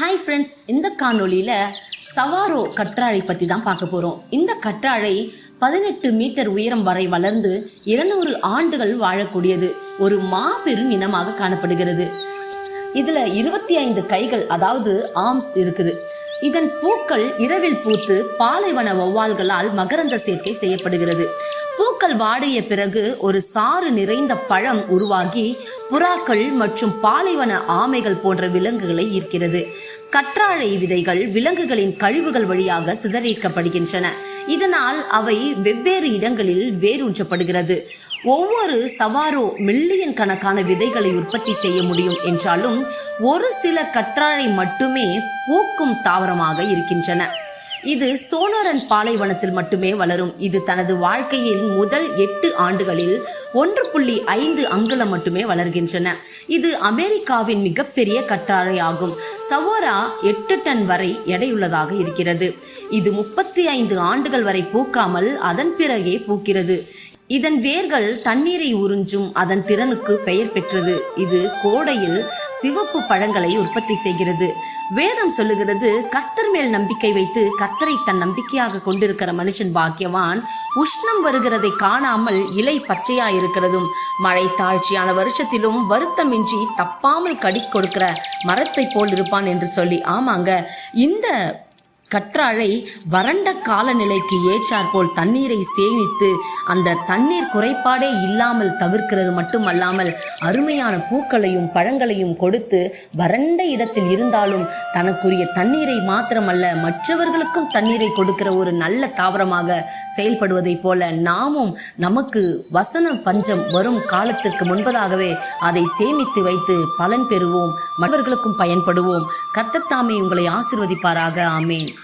Hi friends இந்த காணொளியில் சவாரோ கற்றாழை பற்றி தான் பார்க்க போகிறோம் இந்த கற்றாழை பதினெட்டு மீட்டர் உயரம் வரை வளர்ந்து இருநூறு ஆண்டுகள் வாழக்கூடியது. ஒரு மாபெரும் இனமாக காணப்படுகிறது. இதில் இருபத்தி ஐந்து கைகள் அதாவது ஆர்ம்ஸ் இருக்குது. இதன் பூக்கள் இரவில் பூத்து பாலைவன வௌவால்களால் மகரந்த சேர்க்கை செய்யப்படுகிறது. பூக்கள் வாடிய பிறகு ஒரு சாறு நிறைந்த பழம் உருவாகி புறாக்கள் மற்றும் பாலைவன ஆமைகள் போன்ற விலங்குகளை ஈர்க்கிறது. கற்றாழை விதைகள் விலங்குகளின் கழிவுகள் வழியாக சிதறிக்கப்படுகின்றன இதனால் அவை வெவ்வேறு இடங்களில் வேரூன்றப்படுகிறது. ஒவ்வொரு சவாரோ மில்லியன் கணக்கான விதைகளை உற்பத்தி செய்ய முடியும் என்றாலும் ஒரு சில கற்றாழை மட்டுமே பூக்கும் தாவரமாக இருக்கின்றன. இது சோனரன் பாலைவனத்தில் மட்டுமே வளரும். இது தனது வாழ்க்கையின் முதல் எட்டு ஆண்டுகளில் ஒன்று புள்ளி ஐந்து அங்குலம் மட்டுமே வளர்கின்றன. இது அமெரிக்காவின் மிகப்பெரிய கற்றாழை ஆகும் சவோரா எட்டு டன் வரை எடையுள்ளதாக இருக்கிறது. இது முப்பத்தி ஐந்து ஆண்டுகள் வரை பூக்காமல் அதன் பிறகே பூக்கிறது. இதன் வேர்கள் தண்ணீரை உறிஞ்சும் அதன் திறனுக்கு பெயர் பெற்றது. இது கோடையில் சிவப்பு பழங்களை உற்பத்தி செய்கிறது. வேதம் சொல்லுகிறது கர்த்தர் மேல் நம்பிக்கை வைத்து கர்த்தரை தன் நம்பிக்கையாக கொண்டிருக்கிற மனுஷன் பாக்கியவான். உஷ்ணம் வருகிறதை காணாமல் இலை பச்சையா இருக்கிறதும் மழை தாழ்ச்சியான வருஷத்திலும் வருத்தமின்றி தப்பாமல் கடி கொடுக்கிற மரத்தை போல் இருப்பான் என்று சொல்லி. ஆமாங்க இந்த கற்றாழை வறண்ட காலநிலைக்கு ஏற்றாற்போல் தண்ணீரை சேமித்து அந்த தண்ணீர் குறைபாடே இல்லாமல் தவிர்க்கிறது மட்டுமல்லாமல் அருமையான பூக்களையும் பழங்களையும் கொடுத்து வறண்ட இடத்தில் இருந்தாலும் தனக்குரிய தண்ணீரை மாத்திரமல்ல மற்றவர்களுக்கும் தண்ணீரை கொடுக்கிற ஒரு நல்ல தாவரமாக செயல்படுவதைப் போல நாமும் நமக்கு வசன பஞ்சம் வரும் காலத்திற்கு முன்பதாகவே அதை சேமித்து வைத்து பலன் பெறுவோம் மற்றவர்களுக்கும் பயன்படுவோம். கத்தத்தாமே உங்களை ஆசிர்வதிப்பாராக. ஆமேன்.